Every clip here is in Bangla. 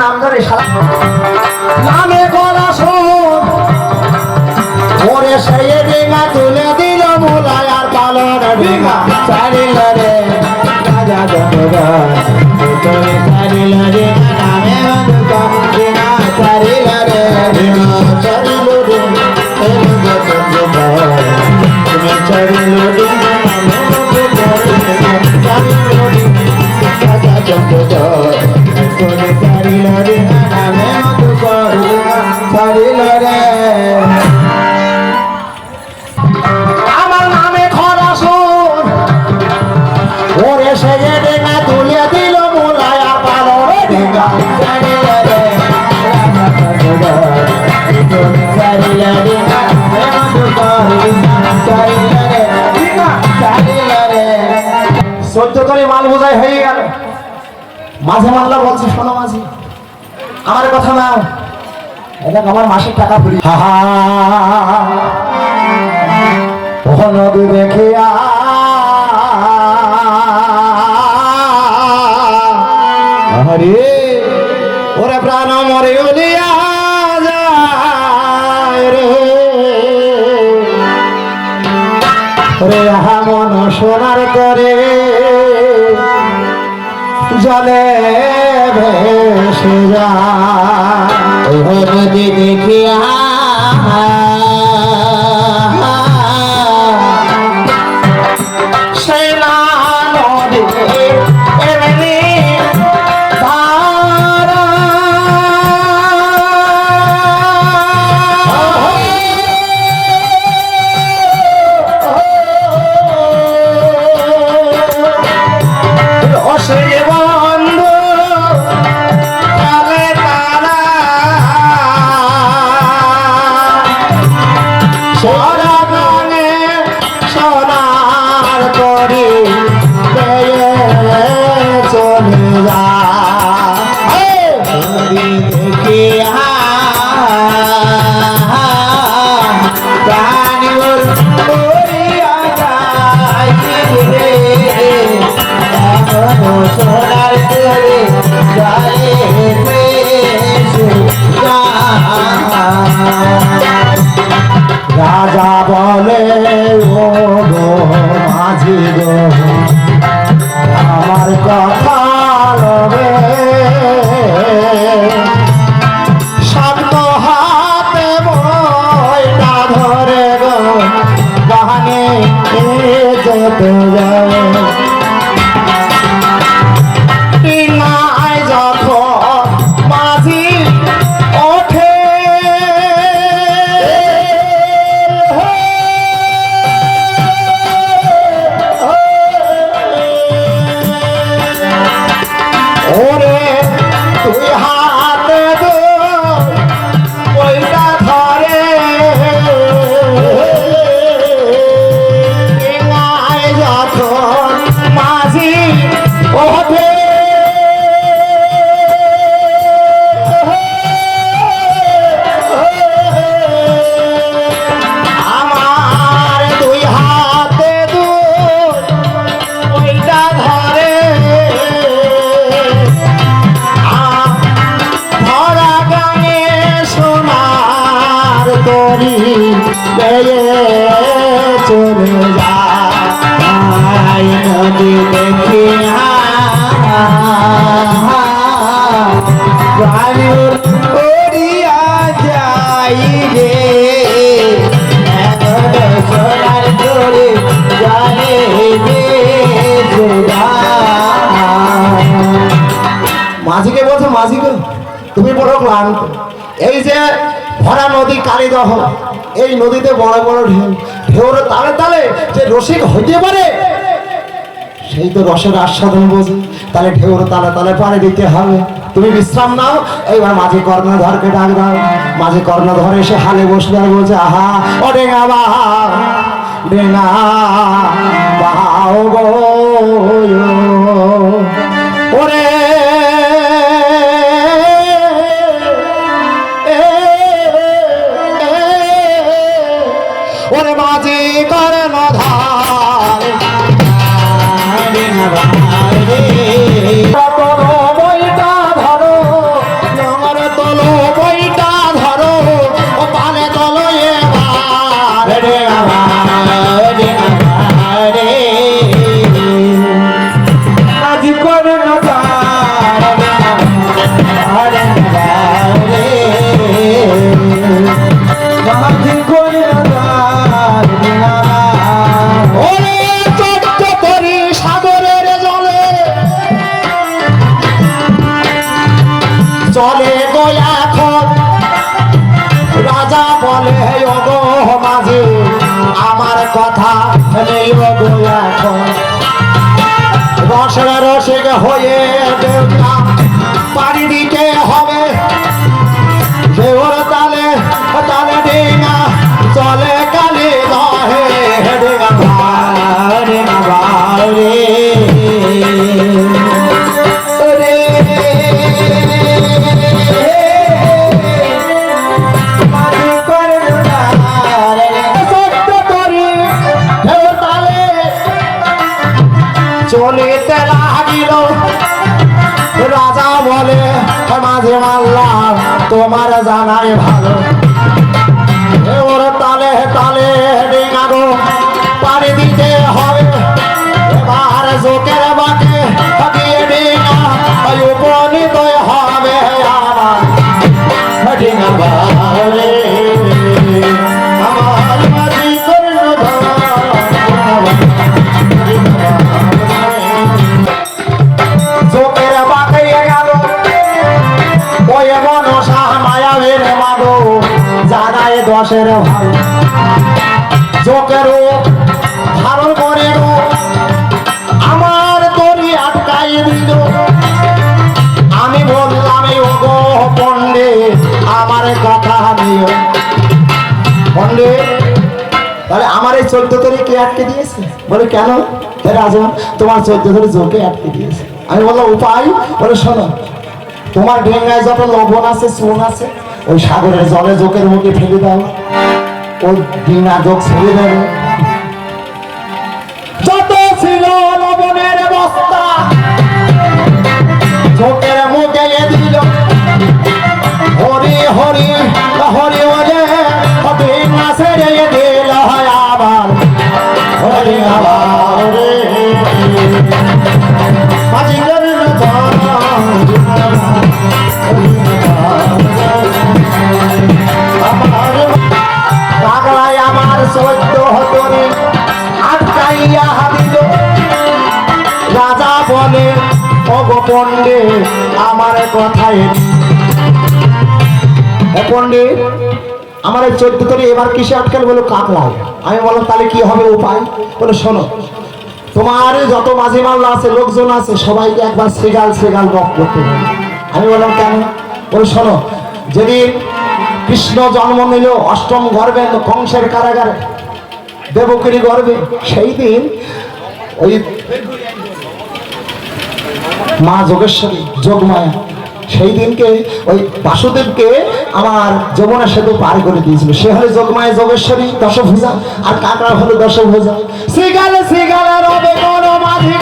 নাম ধরে নামে গলা শোন ওরে সেই ডিঙা তুলে দিল মোলায় আর পালন ডিঙা চারিল রে রাজা জনগণ চারিল নামে এটা আমার মাসের টাকা ফুরি হাহা দেখিয়া হরে ওরে প্রাণ মরে উলিয়া যায় রে রে মন সোনার করে জলে ভেসে যায়। বলে ও গো মাঝি গো এই যে ভরা নদী কালীদহ এই নদীতে বড় বড় ঢেউ, ঢেউর তালে তালে যে রসিক হইতে পারে, সেই তো রসের আস্বাদন তাহলে ঢেউর তালে তালে পাড়ে দিতে হবে। তুমি বিশ্রাম নাও, এইবার মাঝে কর্ণধরকে ডাক দাও। মাঝে কর্ণধর এসে হালে বসবে আর বলছে, আহা, ও ডেঙ্গা বাহা, ডেঙ্গা বাহাও গো। করে কথা চলিতে লাগিল রাজা বলে মাঝে মাল্লাম তোমার জানাই ভালো। ওর তালে তালে ডিঙাগো পাড়ি দিতে হবে। এবার জোকের জানায় ভালো চোখের ধারণ করে আমার তরি আটকাই দিল। আমি বললাম ও গো পণ্ডিত আমার কথা নিও। পণ্ডিত তাহলে আমার এই চোদ্দ তরি কে আটকে দিয়েছে? বলে, কেন? রাজন, তোমার চোদ্দ তরি জোকে আটকে দিয়েছে। আমি বললাম, উপায়? বলে, শোনো, তোমার ডেঙ্গায় যত লবণ আছে চুন আছে ওই সাগরের জলে জোকের মুখে ফেলে দাও। ওই ডিঙা জোক ছেড়ে দেবে। যত মুখে হরি হরি ওরে হয় আবার। হরি আবার। আমার এই চোদ্দ তরি এবার কিসে আটকাল বলো কাকলায় আমি বললাম, তাহলে কি হবে উপায়? বলে, শোনো, তোমার যত মাঝি মাল্লা আছে, লোকজন আছে, সবাইকে একবার সেগাল সেগাল বক করতে আমি বললাম, কেন? বলে, শোনো, যেদিন কৃষ্ণ জন্ম নিল, অষ্টম গর্ভে কংসের কারাগারে, দেবকিরি গর্ভে, সেই দিন ওই মা যোগেশ্বরী, যোগমায়া সেই দিনকে, ওই বাসুদেবকে আমার যমুনা সেতু পার করে দিয়েছিল। সে হলো যোগমায় যোগেশ্বরী দশভূজা, আর কাকড়া হলো দশভূজা। শ্রীকালে শ্রীকালে রবে কোন মাঝি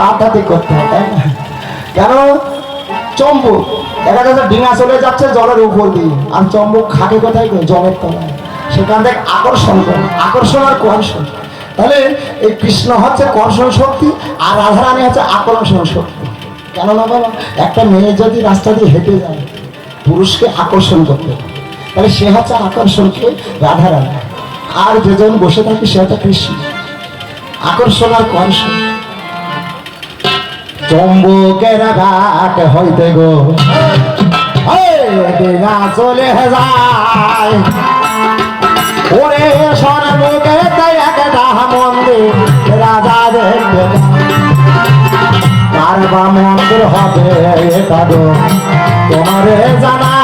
আধ্যাত্মিক করতে হয় তাই? কেন? চম্বুক দেখা যাচ্ছে ডিঙা চলে যাচ্ছে জলের উপর দিয়ে। আর চম্বুক খাটে কোথায় জলের তলায়। সেখান থেকে আকর্ষণ করে। আকর্ষণ আর কর্ষণ। তাহলে এই কৃষ্ণ হচ্ছে কর্ষণ শক্তি আর রাধারানী হচ্ছে আকর্ষণ শক্তি। কেননা বাবা একটা মেয়ে যদি রাস্তা দিয়ে হেঁটে যায়, পুরুষকে আকর্ষণ করতে তাহলে সে হচ্ছে আকর্ষণকে রাধারানী। আর যেজন বসে থাকে, সে হচ্ছে কৃষ্ণ। আকর্ষণ আর কর্ষণ। চম্বুকের ঘাট হইতে গো। ডিঙা চলে যায়। ওরে স্বর্ণকে তাই একটা মন্দির রাজা দেখতে। কার বা মন্দির হবে এটা গো তোমারে জানা।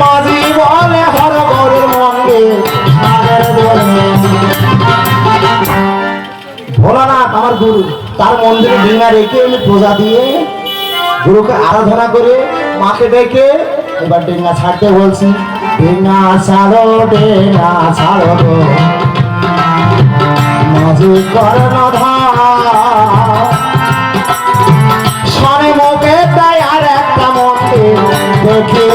মাঝি বলে হরগরের মন্দির সাগর দোলে ভোলানাথ আমার গুরু, তার মন্দিরে ডিঙা রেখে আমি পূজা দিয়ে গুরুকে আরাধনা করে মাকে ডেকে এবার ডিঙা ছাড়তে বলছি ডিঙা ছাড়ো ছাড়ো। মাঝি কর্ণধার মুখে তাই আর একটা মন্দির দেখে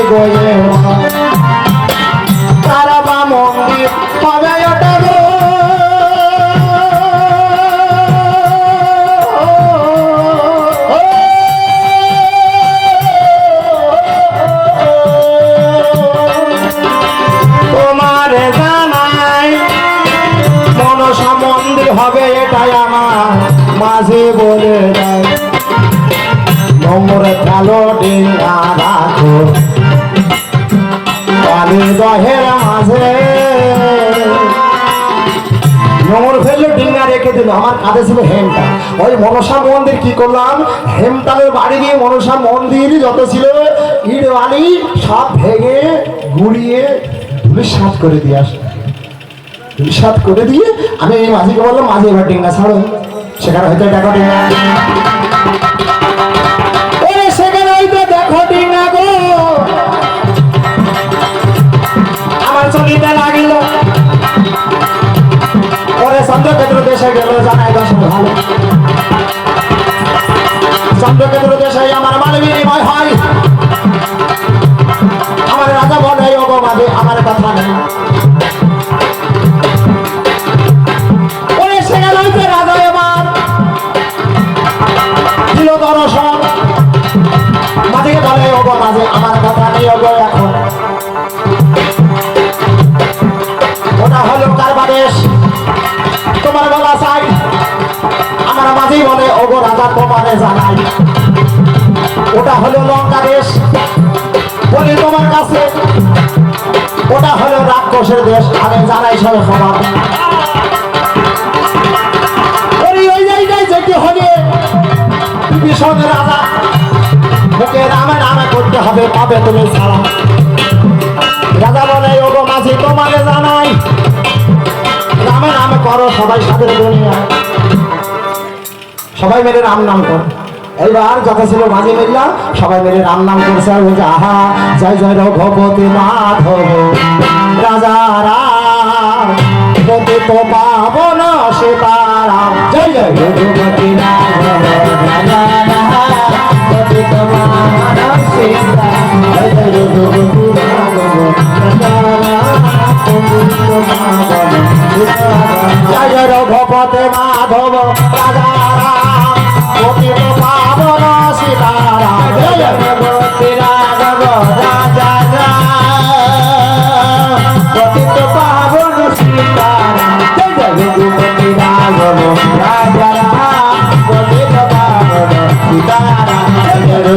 কাঁধে ছিল হেমটা। ওই মনসা মন্দির কি করলাম? হেমতালের বাড়ি গিয়ে মনসা মন্দির যত ছিল ইট বালি সব ভেঙে গুড়িয়ে সাত করে দিয়ে আসে সাত করে দিয়ে আমি এই মাঝিকে বললাম, মাঝি, এবার ডিঙ্গা ছাড়ো। সেখানে হয়তো দেখো ডিঙ্গা। সেখানে লাগিল ওরে চন্দ্রকেতুর দেশে গেল জানাই দশ ভালো রাজা তোমারে জানাই। ওটা হলো লঙ্কা দেশ। বলি তোমার কাছে, ওটা হলো রাক্ষসের দেশ। আমি জানাই সব ভীষণ রাজা মুখে রামে নামে করতে হবে, পাবে তুমি ছাড়া রাজা বলে, ওগো মাঝি তোমাকে জানাই। রামে নামে করো, সবাই সাথে দুনিয়া সবাই মেরে রাম নাম করো। এইবার যথা ছিল মাঝে মিললাম সবাই মেরে রাম নাম করছে আর বলছে, আহা, জয় জয় রঘুপতি মাধব। রাজা রাম পতি তো পাবন সীতারাম জয় জয় জয় জয় রঘুপতি রাজা জয় জয় রঘুপতি মাধব। রাজা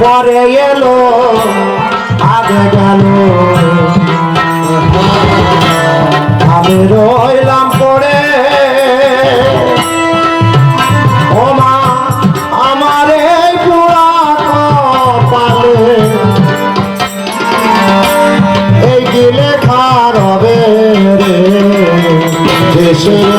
পরে এলো, আগে গেল। আমি রইলাম পড়ে ও মা, আমার এই পুরা কপালে এই হবে রে। দেশের